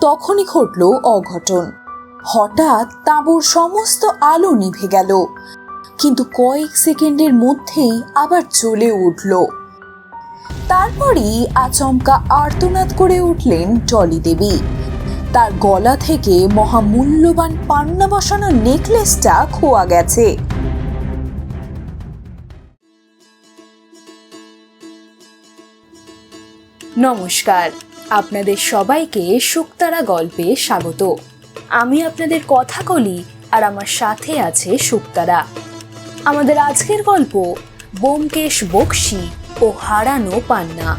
তখনই ঘটল অঘটন। হঠাৎ তাঁবুর সমস্ত আলো নিভে গেল। কিন্তু কয়েক সেকেন্ডের মধ্যেই আবার জ্বলে উঠল। তারপরই আচমকা আর্তনাদ করে উঠলেন টলি দেবী। তার গলা থেকে মহামূল্যবান পান্না বসানো নেকলেসটা খোয়া গেছে। নমস্কার। আপনাদের সবাইকে শুক্তারা গল্পে স্বাগত। আমি আপনাদের কথা বলি আর আমার সাথে আছে শুক্তারা আমাদের আজকের গল্প বোমকেশ বক্সি ও হারানো পান্না।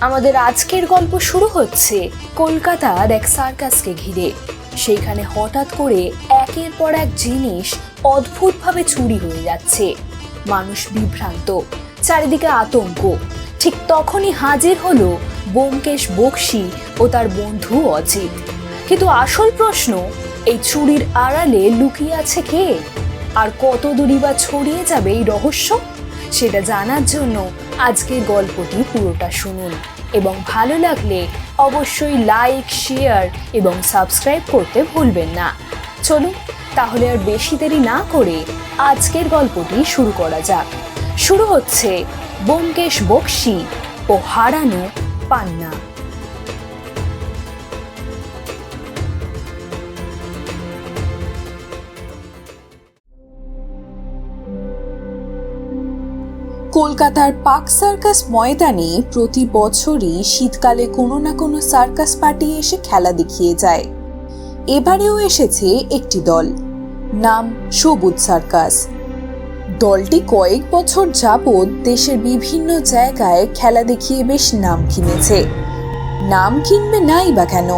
আমাদের আজকের গল্প শুরু হচ্ছে কলকাতার এক সার্কাসকে ঘিরে। সেইখানে হঠাৎ করে একের পর এক জিনিস অদ্ভুতভাবে চুরি হয়ে যাচ্ছে। মানুষ বিভ্রান্ত, চারিদিকে আতঙ্ক ঠিক তখনই হাজির হলো বোমকেশ বক্সি ও তার বন্ধু অজিত। কিন্তু আসল প্রশ্ন, এই চুরির আড়ালে লুকিয়ে আছে কে? আর কত দূরই বা ছড়িয়ে যাবে এই রহস্য? সেটা জানার জন্য আজকের গল্পটি পুরোটা শুনুন। এবং ভালো লাগলে অবশ্যই লাইক, শেয়ার এবং সাবস্ক্রাইব করতে ভুলবেন না। চলুন, তাহলে আর বেশি দেরি না করে আজকের গল্পটি শুরু করা যাক। শুরু হচ্ছে বোমকেশ বক্সি ও হারানো পান্না। কলকাতার পাক সার্কাস ময়দানে প্রতি বছরই শীতকালে কোনো না কোনো সার্কাস পার্টি এসে খেলা দেখিয়ে যায়। এবারেও এসেছে একটি দল, নাম সবুজ সার্কাস। দলটি কয়েক বছর যাবৎ দেশের বিভিন্ন জায়গায় খেলা দেখিয়ে বেশ নাম কিনেছে। নাম কিনবে নাই বা কেন?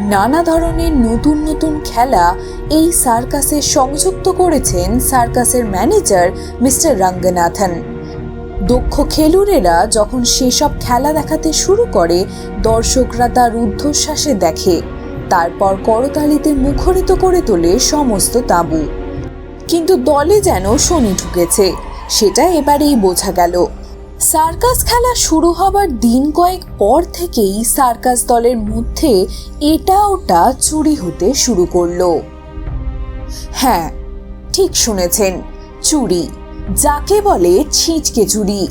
নানা ধরনের নতুন নতুন খেলা এই সার্কাসে সংযুক্ত করেছেন সার্কাসের ম্যানেজার মিস্টার রঙ্গনাথন। দক্ষ খেলুড়েরা যখন সেসব খেলা দেখাতে শুরু করে, দর্শকরা তার রুদ্ধশ্বাসে দেখে। তারপর করতালিতে মুখরিত করে তোলে সমস্ত তাঁবু। কিন্তু দলে যেন শনি ঢুকেছে, সেটা এবারেই বোঝা গেল। সার্কাস খেলা শুরু হবার দিন কয়েক পর থেকেই সার্কাস দলের মধ্যে এটা ওটা চুরি হতে শুরু করল। হ্যাঁ ঠিক শুনেছেন, চুরি, যাকে বলে ছিঁচকে চুরি।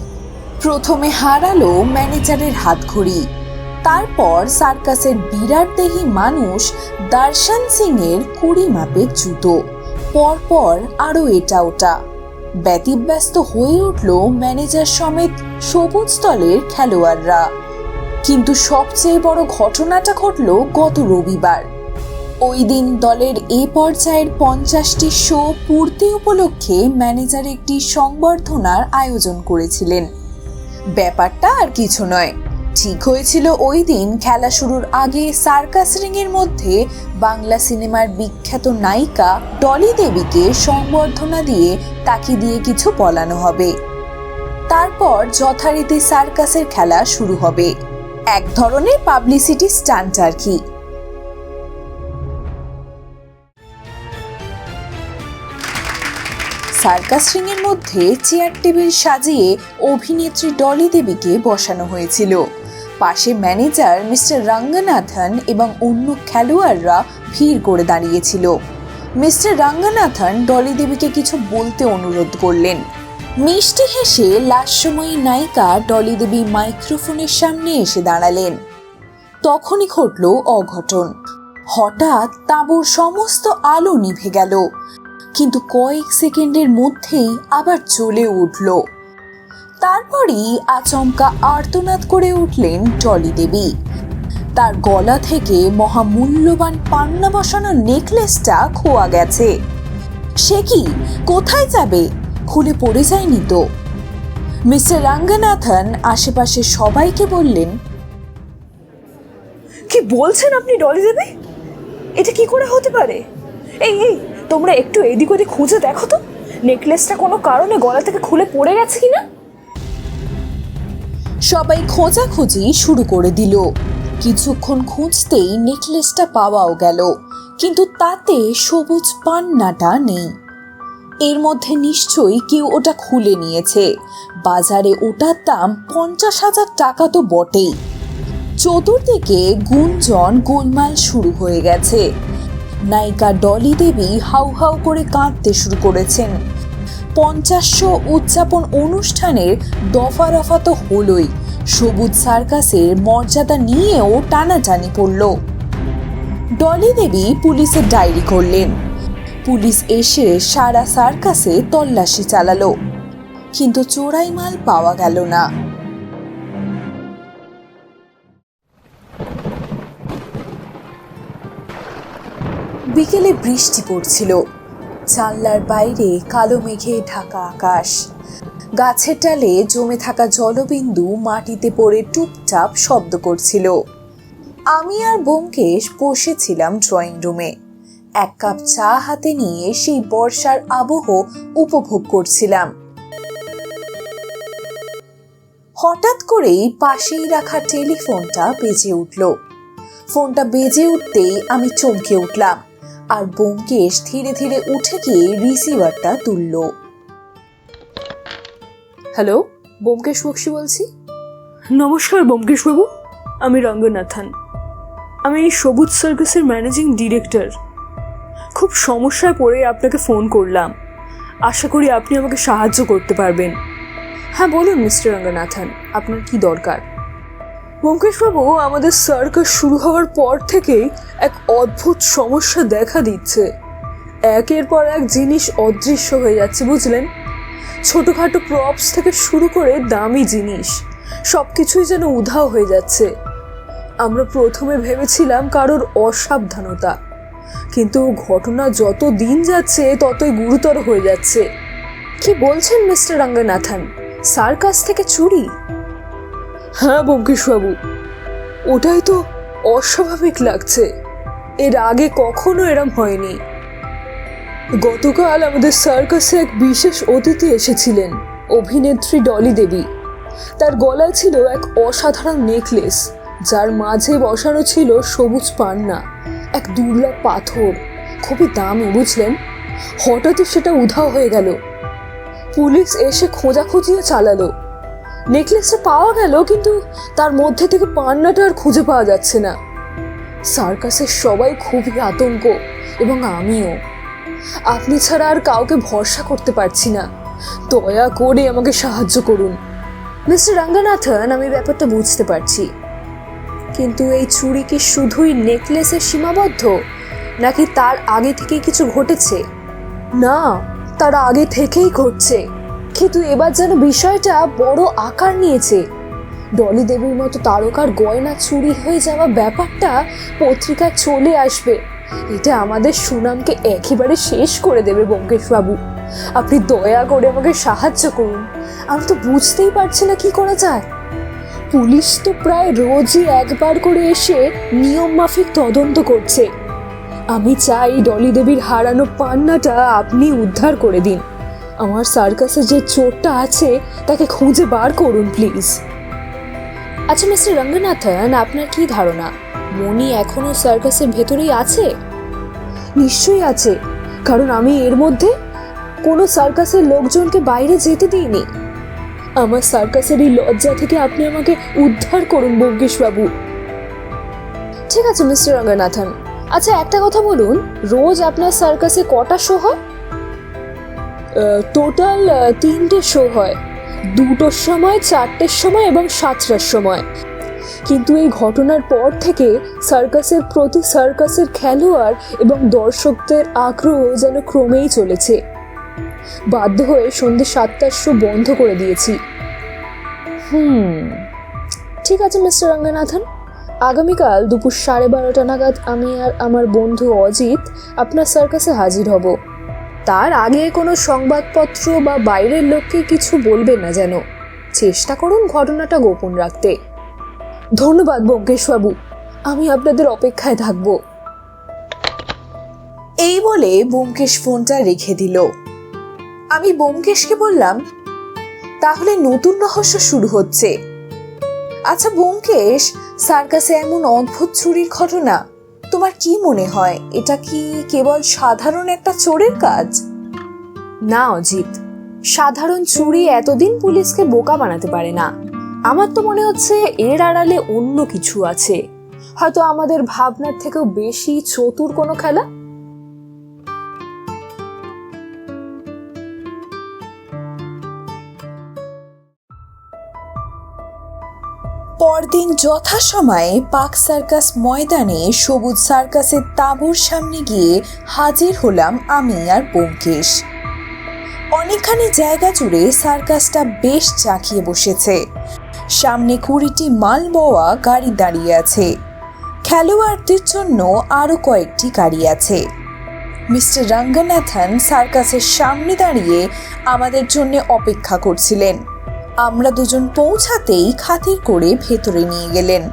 প্রথমে হারালো ম্যানেজারের হাতঘড়ি, তারপর সার্কাসের বিরাট দেহী মানুষ দর্শন সিং এর কুড়ি মাপের জুতো। পরপর আরও এটা ওটা। ব্যতিব্যস্ত হয়ে উঠল ম্যানেজার সমেত সবুজ খেলোয়াড়রা। কিন্তু সবচেয়ে বড় ঘটনাটা ঘটল গত রবিবার। ওই দিন দলের এ পর্যায়ের পঞ্চাশটি শো পূর্তি উপলক্ষে ম্যানেজার একটি সংবর্ধনার আয়োজন করেছিলেন। ব্যাপারটা আর কিছু নয়। ঠিক হয়েছিল ওই দিন খেলা শুরুর আগে সার্কাস রিংয়ের মধ্যে বাংলা সিনেমার বিখ্যাত নায়িকা ডলি দেবীকে সংবর্ধনা দিয়ে তাকে দিয়ে কিছু বলানো হবে। তারপর যথারীতি সার্কাসের খেলা শুরু হবে। এক ধরনের পাবলিসিটি স্টান্ট আর কি। সার্কাস রিংয়ের মধ্যে চেয়ার টেবিল সাজিয়ে অভিনেত্রী ডলি দেবীকে বসানো হয়েছিল। পাশে ম্যানেজার মিস্টার রঙ্গনাথন এবং অন্য খেলোয়াড়রা ভিড় করে দাঁড়িয়েছিল। মিস্টার রঙ্গনাথন ডলি দেবীকে কিছু বলতে অনুরোধ করলেন। মিষ্টি হেসে লাস্যময়ী নায়িকা ডলি দেবী মাইক্রোফোনের সামনে এসে দাঁড়ালেন। তখনই ঘটল অঘটন। হঠাৎ তাঁবুর সমস্ত আলো নিভে গেল, কিন্তু কয়েক সেকেন্ডের মধ্যেই আবার চলে উঠল। তারপরই আচমকা আর্তনাদ করে উঠলেন টলি দেবী। তার গলা থেকে মহামূল্যবান পান্না বসানো নেকলেসটা খোয়া গেছে। সে কি, কোথায় যাবে? খুলে পড়ে যায়নি তো। মিস্টার রঙ্গনাথন আশেপাশে সবাইকে বললেন, কি বলছেন আপনি ডলি দেবী? এটা কি করে হতে পারে? এই এই, তোমরা একটু এদিক ওদিক খুঁজে দেখো তো। নেকলেসটা কোনো কারণে গলা থেকে খুলে পড়ে গেছে কিনা? সবাই খোঁজাখুঁজি শুরু করে দিল। কিছুক্ষণ খুঁজতেই নেকলেসটা পাওয়াও গেল, কিন্তু তাতে সবুজ পান্নাটা নেই। এর মধ্যে নিশ্চয়ই কেউ ওটা খুলে নিয়েছে। বাজারে ওটার দাম পঞ্চাশ হাজার টাকা তো বটেই। চতুর্দিকে গুঞ্জন গোলমাল শুরু হয়ে গেছে। নায়িকা ডলি দেবী হাউ হাউ করে কাঁদতে শুরু করেছেন। পঞ্চাশশ উদযাপন অনুষ্ঠানের দফা রফা তো হলোই। সবুজ সার্কাসের মর্যাদা নিয়েও টানাটানি পড়ল। ডলি দেবী পুলিশের ডায়েরি করলেন। পুলিশ এসে সারা সার্কাসে তল্লাশি চালালো। কিন্তু চোরাই মাল পাওয়া গেল না। বিকেলে বৃষ্টি পড়ছিল। জানলার বাইরে কালো মেঘে ঢাকা আকাশ। গাছের ডালে জমে থাকা জলবিন্দু মাটিতে পড়ে টুপটাপ শব্দ করছিল। আমি আর ব্যোমকেশ বসেছিলাম ড্রয়িং রুমে। এক কাপ চা হাতে নিয়ে সেই বর্ষার আবহ উপভোগ করছিলাম। হঠাৎ করেই পাশেই রাখা টেলিফোনটা বেজে উঠল। ফোনটা বেজে উঠতেই আমি চমকে উঠলাম। আর ব্যোমকেশ ধীরে ধীরে উঠে গিয়ে রিসিভারটা তুলল। হ্যালো, বোমকেশ বক্সি বলছি? নমস্কার বোমকেশবাবু আমি রঙ্গনাথন। আমি এই সবুজ সার্কাসের ম্যানেজিং ডিরেক্টর। খুব সমস্যায় পড়ে আপনাকে ফোন করলাম। আশা করি আপনি আমাকে সাহায্য করতে পারবেন। হ্যাঁ বলুন মিস্টার রঙ্গনাথন, আপনার কি দরকার? ব্যোমকেশবাবু আমাদের সার্কাস শুরু হওয়ার পর থেকেই এক অদ্ভুত সমস্যা দেখা দিচ্ছে। একের পর এক জিনিস অদৃশ্য হয়ে যাচ্ছে, বুঝলেন? ছোটোখাটো প্রপস থেকে শুরু করে দামি জিনিস সব কিছুই যেন উধাও হয়ে যাচ্ছে। আমরা প্রথমে ভেবেছিলাম কারোর অসাবধানতা, কিন্তু ঘটনা যত দিন যাচ্ছে, ততই গুরুতর হয়ে যাচ্ছে। কি বলছেন মিস্টার রঙ্গনাথন? সার্কাস থেকে চুরি? হ্যাঁ ব্যোমকেশবাবু ওটাই তো অস্বাভাবিক লাগছে। এর আগে কখনো এরম হয়নি। গতকাল আমাদের সার্কাসে এক বিশেষ অতিথি এসেছিলেন, অভিনেত্রী ডলি দেবী। তার গলায় ছিল এক অসাধারণ নেকলেস, যার মাঝে বসানো ছিল সবুজ পান্না, এক দুর্লভ পাথর। খুবই দামি, বুঝলেন? হঠাৎই সেটা উধাও হয়ে গেল। পুলিশ এসে খোঁজাখুঁজিও চালালো। নেকলেসটা পাওয়া গেল, কিন্তু তার মধ্যে থেকে পান্নাটা আর খুঁজে পাওয়া যাচ্ছে না। সার্কাসের সবাই খুবই আতঙ্ক, এবং আমিও। আপনি ছাড়া আর কাউকে ভরসা করতে পারছি না। দয়া করে আমাকে সাহায্য করুন। মিস্টার রঙ্গনাথন, আমি ব্যাপারটা বুঝতে পারছি। কিন্তু এই চুরি কি শুধুই নেকলেসে সীমাবদ্ধ, নাকি তার আগে থেকে কিছু ঘটেছে? না, তার আগে থেকেই ঘটছে। কিন্তু এবার যেন বিষয়টা বড় আকার নিয়েছে। ডলি দেবীর মতো তারকার গয়না চুরি হয়ে যাওয়া ব্যাপারটা পত্রিকায় চলে আসবে। এটা আমাদের সুনামকে একেবারে শেষ করে দেবে ব্যোমকেশবাবু আপনি দয়া করে আমাকে সাহায্য করুন। আমি তো বুঝতেই পারছি না কি করা যায়। পুলিশ তো প্রায় রোজই একবার করে এসে নিয়ম মাফিক তদন্ত করছে। আমি চাই ডলি দেবীর হারানো পান্নাটা আপনি উদ্ধার করে দিন। আমার সার্কাসে যে চোরটা আছে, তাকে খুঁজে বার করুন, প্লিজ। আচ্ছা মিস্টার রঙ্গনাথন, আপনার কি ধারণা? মনি এখনও সার্কাসের ভেতরেই আছে? নিশ্চয়ই আছে, কারণ আমি এর মধ্যে কোনো সার্কাসের লোকজনকে বাইরে যেতে দিইনি। আমার সার্কাসের এই লজ্জা থেকে আপনি আমাকে উদ্ধার করুন বাবু ঠিক আছে, মিস্টার রঙ্গনাথন। আচ্ছা একটা কথা বলুন, রোজ আপনার সার্কাসে কটা শো হয়? টোটাল তিনটে শো হয়। দুটোর সময়, চারটের সময় এবং সাতটার সময়। কিন্তু এই ঘটনার পর থেকে সার্কাসের প্রতি সার্কাসের খেলোয়াড় এবং দর্শকদের আগ্রহ যেন ক্রমেই চলেছে। বাধ্য হয়ে সন্ধ্যে সাতটার শো বন্ধ করে দিয়েছি। হুম, ঠিক আছে মিস্টার রঙ্গনাথন। আগামীকাল দুপুর সাড়ে বারোটা নাগাদ আমি আর আমার বন্ধু অজিত আপনার সার্কাসে হাজির হব। তার আগে কোনো সংবাদপত্র বা বাইরের লোককে কিছু বলবেন না যেন। চেষ্টা করুন ঘটনাটা গোপন রাখতে। ধন্যবাদ ব্যোমকেশবাবু আমি আপনাদের অপেক্ষায় থাকব। এই বলে ব্যোমকেশ ফোনটা রেখে দিল। আমি ব্যোমকেশকে বললাম, তাহলে নতুন রহস্য শুরু হচ্ছে। আচ্ছা ব্যোমকেশ সার্কাসে এমন অদ্ভুত চুরির ঘটনা তোমার কি মনে হয়? এটা কি কেবল সাধারণ একটা চোরের কাজ? না, অজিত। সাধারণ চুরি এতদিন পুলিশকে বোকা বানাতে পারে না। আমার তো মনে হচ্ছে এর আড়ালে অন্য কিছু আছে। হয়তো আমাদের ভাবনার থেকেও বেশি চতুর কোনো খেলা? পরদিন যথাসময়ে পাক সার্কাস ময়দানে সবুজ সার্কাসের তাঁবুর সামনে গিয়ে হাজির হলাম আমি আর ব্যোমকেশ অনেকখানি জায়গা জুড়ে সার্কাসটা বেশ জাঁকিয়ে বসেছে। সামনে কুড়িটি মাল বওয়া গাড়ি দাঁড়িয়ে আছে। খেলোয়াড়দের জন্য আরও কয়েকটি গাড়ি আছে। মিস্টার রঙ্গনাথন সার্কাসের সামনে দাঁড়িয়ে আমাদের জন্য অপেক্ষা করছিলেন। আমরা দুজন পৌঁছাতেই খাতির করে ভেতরে নিয়ে গেলেন।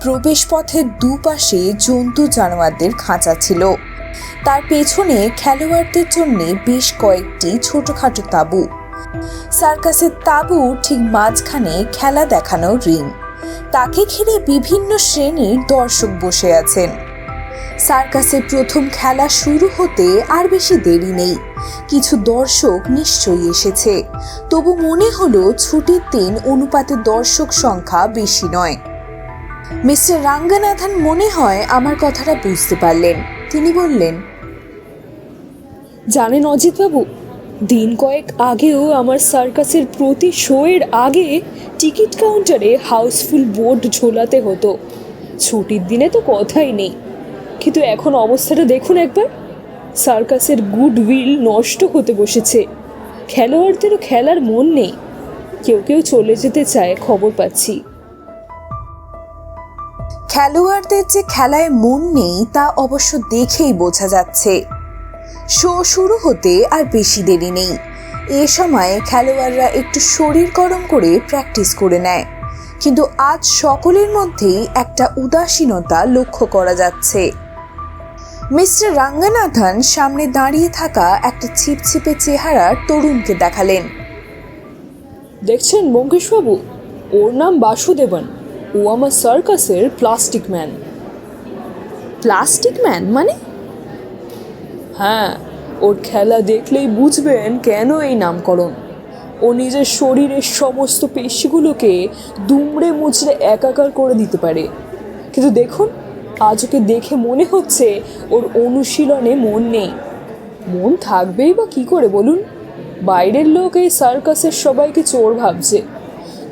প্রবেশ পথের দুপাশে জন্তু জানোয়ারদের খাঁচা ছিল। তার পেছনে খেলোয়াড়দের জন্য বেশ কয়েকটি ছোটখাটো তাঁবু। সার্কাসের তাঁবু ঠিক মাঝখানে খেলা দেখানো রিং। তাকে ঘিরে বিভিন্ন শ্রেণির দর্শক বসে আছেন। সার্কাসের প্রথম খেলা শুরু হতে আর বেশি দেরি নেই। কিছু দর্শক নিশ্চয়ই এসেছে। তবু মনে হলো ছুটির দিন অনুপাতে দর্শক সংখ্যা বেশি নয়। মিস্টার রাঙ্গানাথন মনে হয় আমার কথাটা বুঝতে পারলেন। তিনি বললেন, জানেন অজিতবাবু, দিন কয়েক আগেও আমার সার্কাসের প্রতি শোয়ের আগে টিকিট কাউন্টারে হাউসফুল বোর্ড ঝোলাতে হতো। ছুটির দিনে তো কথাই নেই। কিন্তু এখন অবস্থাটা দেখুন একবার। সার্কাসের গুডউইল নষ্ট হতে বসেছে। খেলোয়াড়দেরও খেলার মন নেই। কেউ কেউ চলে যেতে চায়, খবর পাচ্ছি। খেলোয়াড়দের যে খেলায় মন নেই, তা অবশ্য দেখেই বোঝা যাচ্ছে। শো শুরু হতে আর বেশি দেরি নেই। এ সময় খেলোয়াড়রা একটু শরীর গরম করে প্র্যাকটিস করে নেয়। কিন্তু আজ সকলের মধ্যেই একটা উদাসীনতা লক্ষ্য করা যাচ্ছে। মিস্টার রাঙ্গানাথন সামনে দাঁড়িয়ে থাকা একটা ছিপছিপে চেহারার তরুণকে দেখালেন। দেখছেন মঙ্কেশবাবু ওর নাম বাসুদেবন। ও আমার সার্কাসের প্লাস্টিক ম্যান প্লাস্টিক ম্যান মানে? হ্যাঁ ওর খেলা দেখলেই বুঝবেন কেন এই নামকরণ। ও নিজের শরীরের সমস্ত পেশিগুলোকে দুমড়ে মুচড়ে একাকার করে দিতে পারে। কিন্তু দেখুন আজ ওকে দেখে মনে হচ্ছে ওর অনুশীলনে মন নেই। মন থাকবেই বা কি করে বলুন? বাইরের লোক এই সার্কাসের সবাইকে চোর ভাবছে।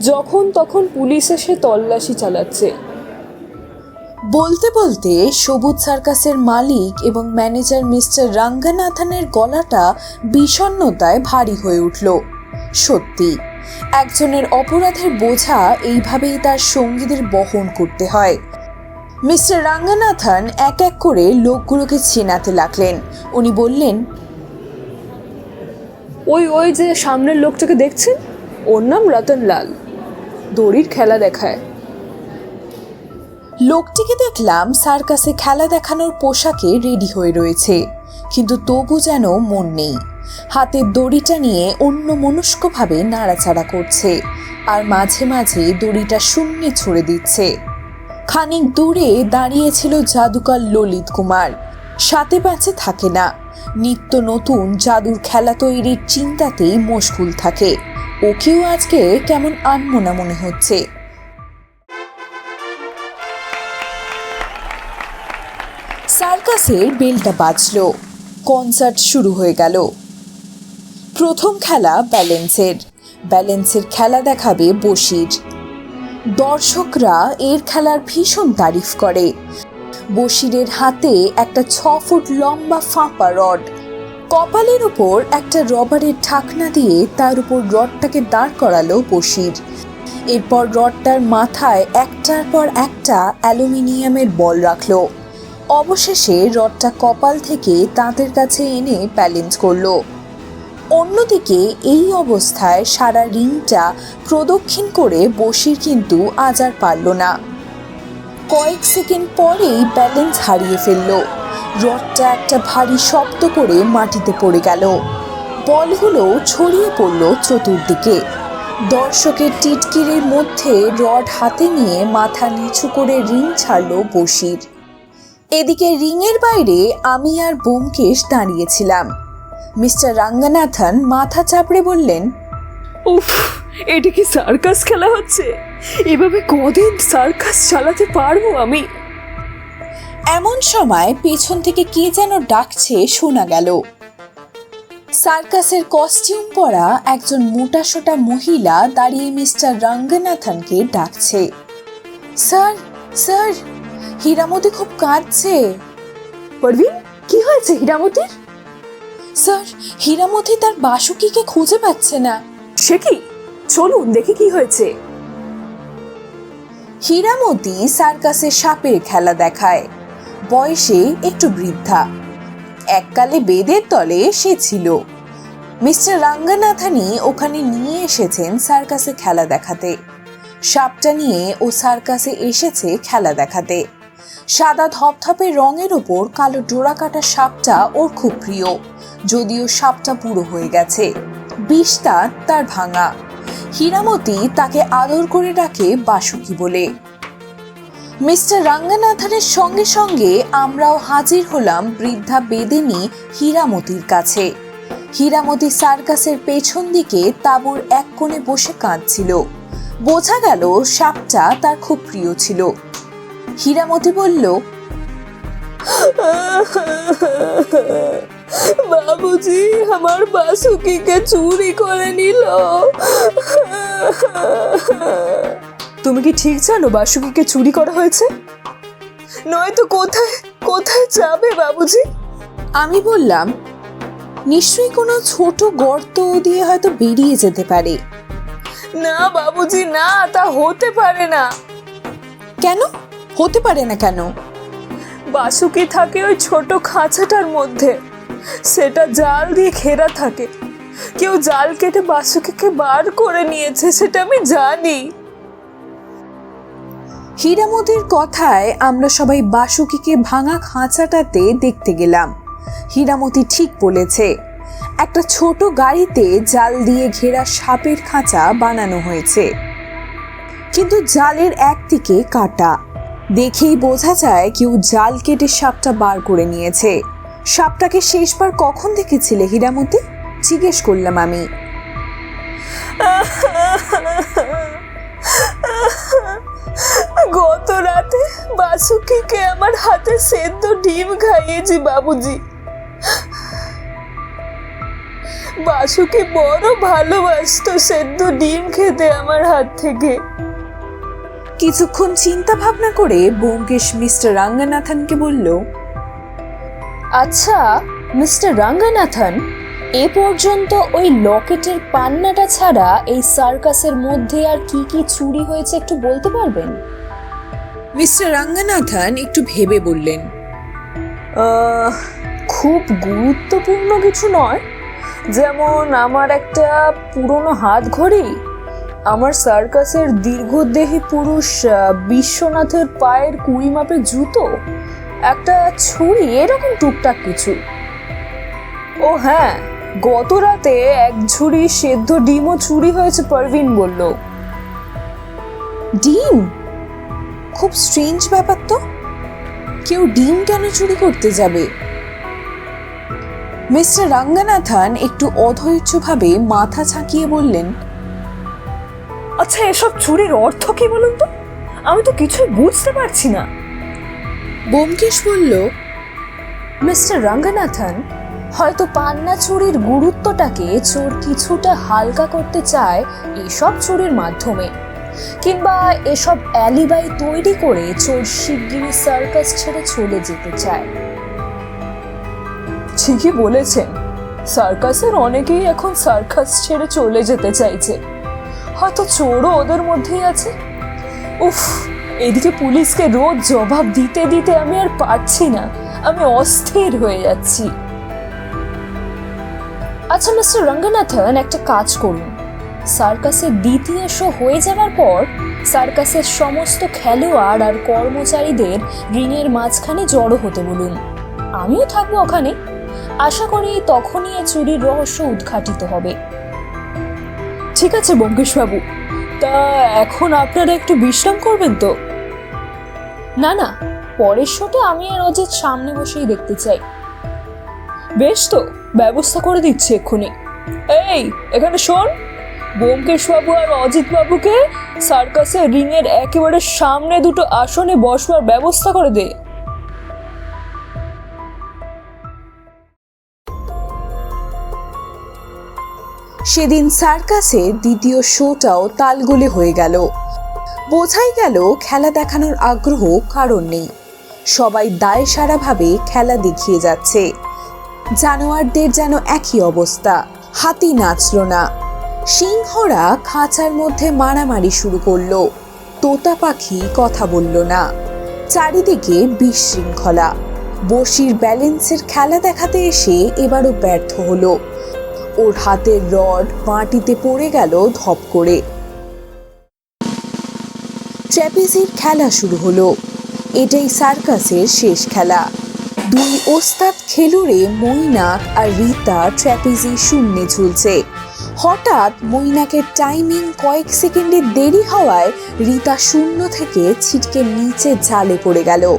যখন তখন পুলিশ এসে তল্লাশি চালাচ্ছে। বলতে বলতে সবুজ সার্কাসের মালিক এবং ম্যানেজার মিস্টার রাঙ্গানাথনের গলাটা বিষণ্ণতায় ভারী হয়ে উঠল। সত্যি, একজনের অপরাধের বোঝা এইভাবেই তার সঙ্গীদের বহন করতে হয়। মিস্টার রাঙ্গানাথন এক এক করে লোকগুলোকে চেনাতে লাগলেন। উনি বললেন ওই ওই যে সামনের লোকটাকে দেখছেন? ওর নাম রতন লাল। দড়ির খেলা দেখায়। লোকটিকে দেখলাম সার্কাসে খেলা দেখানোর পোশাকে রেডি হয়ে রয়েছে কিন্তু তবু যেন মন নেই। হাতের দড়িটা নিয়ে অন্য মনস্কভাবে নাড়াচাড়া করছে আর মাঝে মাঝে দড়িটা শূন্যে ছুড়ে দিচ্ছে। খানিক দূরে দাঁড়িয়েছিল জাদুকর ললিত কুমার। সাথে পাঁচে থাকে না। নিত্য নতুন জাদুর খেলা তৈরির চিন্তাতেই মশগুল থাকে। ওকেও আজকে কেমন আনমোনা মনে হচ্ছে। সার্কাসের বেলটা বাজল। কনসার্ট শুরু হয়ে গেল। প্রথম খেলা ব্যালেন্সের। ব্যালেন্সের খেলা দেখাবে বসির দর্শকরা এর খেলার ভীষণ তারিফ করে। বসিরের হাতে একটা ছ ফুট লম্বা ফাঁপা রড। কপালের উপর একটা রবারের ঢাকনা দিয়ে তার উপর রডটাকে দাঁড় করালো বসির এরপর রডটার মাথায় একটার পর একটা অ্যালুমিনিয়ামের বল রাখল। অবশেষে রডটা কপাল থেকে তাঁতের কাছে এনে ব্যালেন্স করল। অন্যদিকে এই অবস্থায় সারা রিংটা প্রদক্ষিণ করে বসির কিন্তু আজ আর পারল না। কয়েক সেকেন্ড পরেই ব্যালেন্স হারিয়ে ফেলল। রডটা একটা ভারী শব্দ করে মাটিতে পড়ে গেল। বলগুলো ছড়িয়ে পড়ল চতুর্দিকে। দর্শকের টিটকিরির মধ্যে রড হাতে নিয়ে মাথা নিচু করে রিং ছাড়ল বসির এদিকে রিংয়ের বাইরে আমি আর বোমকেশ দাঁড়িয়েছিলাম। মিস্টার রাঙ্গানাথন মাথা চাপড়ে বললেন উফ এটা কি সার্কাস খেলা হচ্ছে? এভাবে কদিন সার্কাস চালাতে পারব আমি? এমন সময় পেছন থেকে কে যেন ডাকছে শোনা গেল। সার্কাসের কস্টিউম পরা একজন মোটাসোটা মহিলা দাঁড়িয়ে মিস্টার রঙ্গনাথনকে ডাকছে। স্যার স্যার হীরামতি খুব কাঁদছে। পারভিন কি হয়েছে হীরামতির? স্যার হীরামতি তার বাসুকিকে খুঁজে পাচ্ছে না। সে কি? চলুন দেখি কি হয়েছে। হীরামতি সার্কাসে সাপের খেলা দেখায়। বয়সে একটু বৃদ্ধা। এককালে বেদের তলে সে ছিল। মিস্টার রাঙ্গানাথানি ওখানে নিয়ে এসেছেন সার্কাসে খেলা দেখাতে। সাপটা নিয়ে ও সার্কাসে এসেছে খেলা দেখাতে। সাদা ধপধপে রঙের ওপর কালো ডোরা কাটা সাপটা ওর খুব প্রিয়। যদিও সাপটা পুরো হয়ে গেছে। বিষটা তার ভাঙা। হীরামতি তাকে আদর করে ডাকে বাসুকি বলে। মিস্টার রঙ্গনাথনের সঙ্গে সঙ্গে আমরাও হাজির হলাম বৃদ্ধা বেদিনী হীরামতির কাছে। হীরামতি সার্কাসের পেছন দিকে তাঁবুর এক কোণে বসে কাঁদছিল। বোঝা গেল সাপটা তার খুব প্রিয় ছিল। হীরামতি বলল, বাবুজি, আমার বাসুকিকে চুরি করে নিল। তুমি কি ঠিক জানো বাসুকিকে চুরি করা হয়েছে? নয়তো কোথায় কোথায় যাবে বাবুজি? আমি বললাম, নিশ্চয়ই কোনো ছোট গর্ত দিয়ে হয়তো বেরিয়ে যেতে পারে। না বাবুজি, না, তা হতে পারে না। কেন? হতে পারে না কেন? বাসুকি থাকে ওই ছোট খাঁচাটার মধ্যে। সেটা জাল দিয়ে ঘেরা থাকে। কেউ জাল কেটে বাসুকিকে বার করে নিয়েছে সেটা আমি জানি। হীরামতির কথায় আমরা সবাই বাসুকিকে ভাঙা খাঁচাটাতে দেখতে গেলাম। হীরামতি ঠিক বলেছে একটা ছোট গাড়িতে জাল দিয়ে ঘেরা সাপের খাঁচা বানানো হয়েছে। কিন্তু জালের একদিকে কাটা। দেখেই বোঝা যায় কেউ জাল কেটে সাপটা বার করে নিয়েছে। সাপটাকে শেষবার কখন দেখেছিলে, হীরামতি? জিজ্ঞেস করলাম আমি। গত রাতে বাসুকিকে আমার হাতে সেদ্ধ ডিম খাইয়েছি, বাবুজি। বাসুকি বড় ভালোবাসতো সেদ্ধ ডিম খেতে আমার হাত থেকে। কিছুক্ষণ চিন্তা ভাবনা করে ব্যোমকেশ মিস্টার রাঙ্গানাথনকে বলল আচ্ছা মিস্টার রঙ্গনাথন এ পর্যন্ত ওই লকেটের পান্নাটা ছাড়া এই সার্কাসের মধ্যে আর কি কি চুরি হয়েছে একটু বলতে পারবেন? মিস্টার রঙ্গনাথন একটু ভেবে বললেন খুব গুরুত্বপূর্ণ কিছু নয়। যেমন আমার একটা পুরনো হাত ঘড়ি আমার সার্কাসের দীর্ঘদেহী পুরুষ বিশ্বনাথের পায়ের কুড়ি মাপের জুতো, একটা ছুরি, এরকম টুকটাক কিছু। ও হ্যাঁ গত রাতে এক ঝুড়ি সেদ্ধ ডিমও চুরি হয়েছে, পারভিন বলল। ডিম? খুব স্ট্রেঞ্জ ব্যাপার তো। কেউ ডিম কেন চুরি করতে যাবে? মিস্টার রাঙ্গানাথান একটু অধৈর্যভাবে মাথা ছাকিয়ে বললেন আচ্ছা এসব চুরির অর্থ কি বলুন তো? আমি তো কিছুই বুঝতে পারছি না। ব্যোমকেশ বলল, মিস্টার রঙ্গনাথন, হয়তো পান্না চুরির গুরুত্বটাকে চোর কিছুটা হালকা করতে চায় এসব চুরির মাধ্যমে। কিংবা এসব অ্যালিবাই তৈরি করে চোর শিগগিরই সার্কাস ছেড়ে চলে যেতে চায়। ঠিকই বলেছেন। সার্কাসের অনেকেই এখন সার্কাস ছেড়ে চলে যেতে চাইছে। হয়তো চোরও ওদের মধ্যেই আছে। উফ, এদিকে পুলিশকে রোজ জবাব দিতে দিতে আমি আর পারছি না। আমি অস্থির হয়ে যাচ্ছি। আচ্ছা মিস্টার রঙ্গনাথন, একটা কাজ করুন। সার্কাসের দ্বিতীয় শো হয়ে যাওয়ার পর সার্কাসের সমস্ত খেলোয়াড় আর কর্মচারীদের রিংয়ের মাঝখানে জড়ো হতে বলুন। আমিও থাকব ওখানে। আশা করি তখনই এ চুরির রহস্য উদ্ঘাটিত হবে। ঠিক আছে বঙ্কেশবাবু তা এখন আপনারা একটু বিশ্রাম করবেন তো? না না, পরের শোটা আমি আর অজিত সামনে বসেই দেখতে চাই। বেশ তো, ব্যবস্থা করে দিচ্ছি এক্ষুনি। এই, এখানে শোন বাবু আর অজিত বাবুকে সার্কাসের রিংয়ের একেবারে সামনে দুটো আসনে বসবার ব্যবস্থা করে দে। সেদিন সার্কাসের দ্বিতীয় শোটাও তালগোলে হয়ে গেল। বোঝাই গেল খেলা দেখানোর আগ্রহ কারণ নেই। সবাই দায় সারাভাবে খেলা দেখিয়ে যাচ্ছে। জানোয়ারদের যেন একই অবস্থা, হাতি নাচল না। সিংহরা খাঁচার মধ্যে মারামারি শুরু করল। তোতা পাখি কথা বলল না। চারিদিকে বিশৃঙ্খলা। বসির ব্যালেন্সের খেলা দেখাতে এসে এবারও ব্যর্থ হলো। ওর হাতের রড মাটিতে পড়ে গেল ধপ করে। ট্র্যাপিজির খেলা শুরু হলো। এটাই সার্কাসের শেষ খেলা। দুই ওস্তাদ খেলুড়ে মৈনাক আর রীতা ট্র্যাপিজি শূন্যে ঝুলছে। হঠাৎ মৈনাকের টাইমিং কয়েক সেকেন্ডের দেরি হওয়ায় রীতা শূন্য থেকে ছিটকে নিচে জালে পড়ে গেল।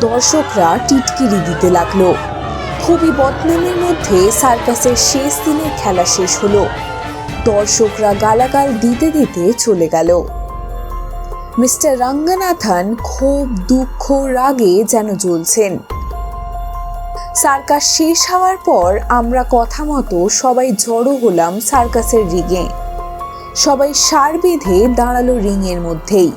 দর্শকরা টিটকিরি দিতে লাগল। খুবই বদনামের মধ্যে সার্কাসের শেষ দিনের খেলা শেষ হলো। দর্শকরা গালাগাল দিতে দিতে চলে গেল। মিস্টার রঙ্গনাথন খুব দুঃখ রাগে যেন জ্বলছেন। সার্কাস শেষ হওয়ার পর আমরা কথা মতো সবাই জড়ো হলাম সার্কাসের রিগে। সবাই সার বেঁধে দাঁড়াল রিংয়ের মধ্যেই।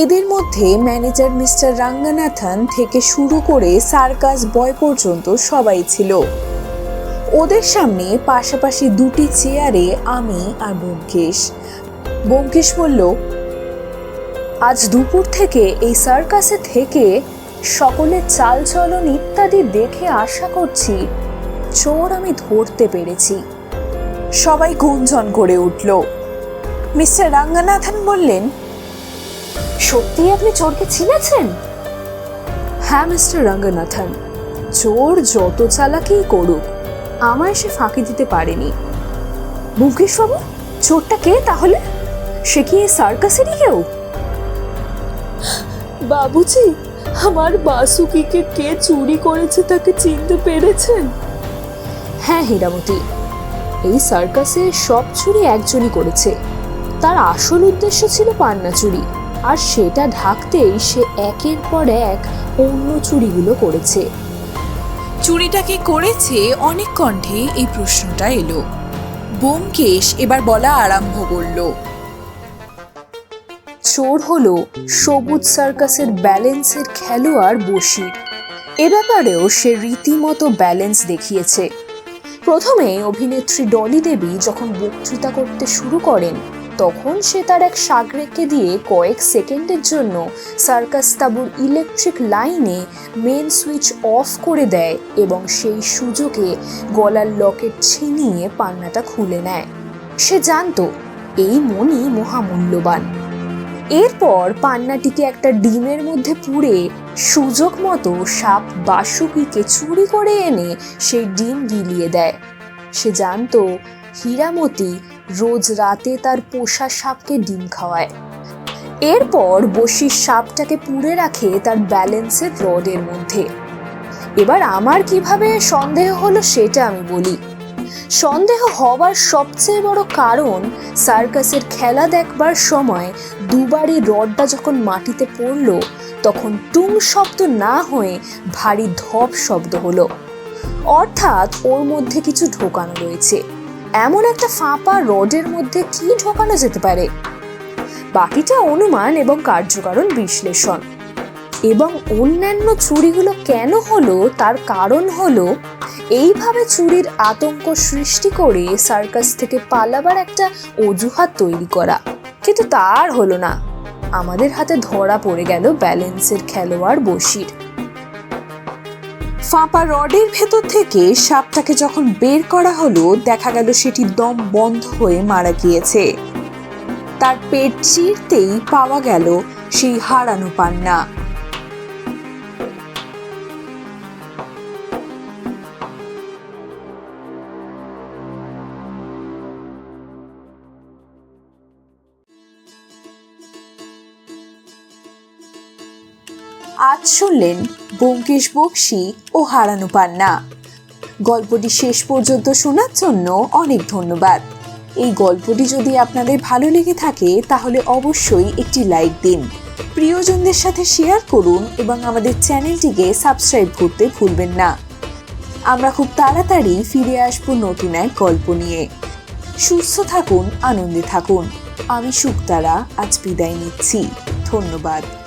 এদের মধ্যে ম্যানেজার মিস্টার রাঙ্গানাথন থেকে শুরু করে সার্কাস বয় পর্যন্ত সবাই ছিল। ওদের সামনে পাশাপাশি দুটি চেয়ারে আমি আর ব্যোমকেশ। ব্যোমকেশ বলল, আজ দুপুর থেকে এই সার্কাসে থেকে সকলের চালচলন ইত্যাদি দেখে আশা করছি চোর আমি ধরতে পেরেছি। সবাই গুঞ্জন করে উঠল। মিস্টার রাঙ্গানাথন বললেন সত্যি আপনি চোরকে চিনেছেন? হ্যাঁ মিস্টার রঙ্গনাথন। চোর যত চালাকি করুক আমায় সে ফাঁকি দিতে পারেনি। মুকেশবাবু চোরটা কে তাহলে? সে কি এই সার্কাসেরই কেউ? বাবুজি আমার বাসুকিকে কে চুরি করেছে তাকে চিনতে পেরেছেন? হ্যাঁ হীরামতি। এই সার্কাসে সব চুরি একজনই করেছে। তার আসল উদ্দেশ্য ছিল পান্না চুরি। আর সেটা ঢাকতেই সে একের পর এক অন্য চুরিগুলো করেছে। চুরিটা কে করেছে? অনেক কণ্ঠে এই প্রশ্নটা এলো। বোমকেশ এবার বলা আরম্ভ করল। চোর হলো সবুজ সার্কাসের ব্যালেন্সের খেলোয়াড় বসি। এ ব্যাপারেও সে রীতিমতো ব্যালেন্স দেখিয়েছে। প্রথমে অভিনেত্রী ডলি দেবী যখন বক্তৃতা করতে শুরু করেন তখন সে তার এক সাগরেককে দিয়ে কয়েক সেকেন্ডের জন্য সার্কাস তাঁবুর ইলেকট্রিক লাইনে মেন সুইচ অফ করে দেয় এবং সেই সুযোগে গলার লকেট ছিনিয়ে পান্নাটা খুলে নেয়। সে জানতো এই মনই মহামূল্যবান। এরপর পান্নাটিকে একটা ডিমের মধ্যে পুড়ে সুযোগ মতো সাপ বাসুকিকে চুরি করে এনে সেই ডিম গিলিয়ে দেয়। সে জানতো হীরামতি রোজ রাতে তার পোষা সাপকে ডিম খাওয়ায়। এরপর বসির সাপটাকে পুড়ে রাখে তার ব্যালেন্সের রডের মধ্যে। এবার আমার কীভাবে সন্দেহ হলো সেটা আমি বলি। সন্দেহ হওয়ার সবচেয়ে বড় কারণ সার্কাসের খেলা দেখবার সময় দুবারই রডটা যখন মাটিতে পড়ল, তখন টুং শব্দ না হয়ে ভারী ধপ শব্দ হলো। অর্থাৎ ওর মধ্যে কিছু ঢোকানো রয়েছে। এমন একটা ফাঁপা রডের মধ্যে কি ঢোকানো যেতে পারে? বাকিটা অনুমান এবং কার্যকারণ বিশ্লেষণ। এবং অন্যান্য চুরিগুলো কেন হলো, তার কারণ হলো, এইভাবে চুরির আতঙ্ক সৃষ্টি করে সার্কাস থেকে পালাবার একটা অজুহাত তৈরি করা। কিন্তু তার হলো না। আমাদের হাতে ধরা পড়ে গেল ব্যালেন্সের খেলোয়াড় বসির ফাঁপা রডের ভেতর থেকে সাপটাকে যখন বের করা হলো, দেখা গেল সেটি দম বন্ধ হয়ে মারা গিয়েছে। তার পেট চিরতেই পাওয়া গেল সেই হারানো পান্না। আজ শুনলেন ব্যোমকেশ বক্সি ও হারানো পান্না। গল্পটি শেষ পর্যন্ত শোনার জন্য অনেক ধন্যবাদ। এই গল্পটি যদি আপনাদের ভালো লেগে থাকে, তাহলে অবশ্যই একটি লাইক দিন। প্রিয়জনদের সাথে শেয়ার করুন এবং আমাদের চ্যানেলটিকে সাবস্ক্রাইব করতে ভুলবেন না। আমরা খুব তাড়াতাড়ি ফিরে আসব নতুন এক গল্প নিয়ে। সুস্থ থাকুন, আনন্দে থাকুন। আমি সুক্তারা, আজ বিদায় নিচ্ছি। ধন্যবাদ।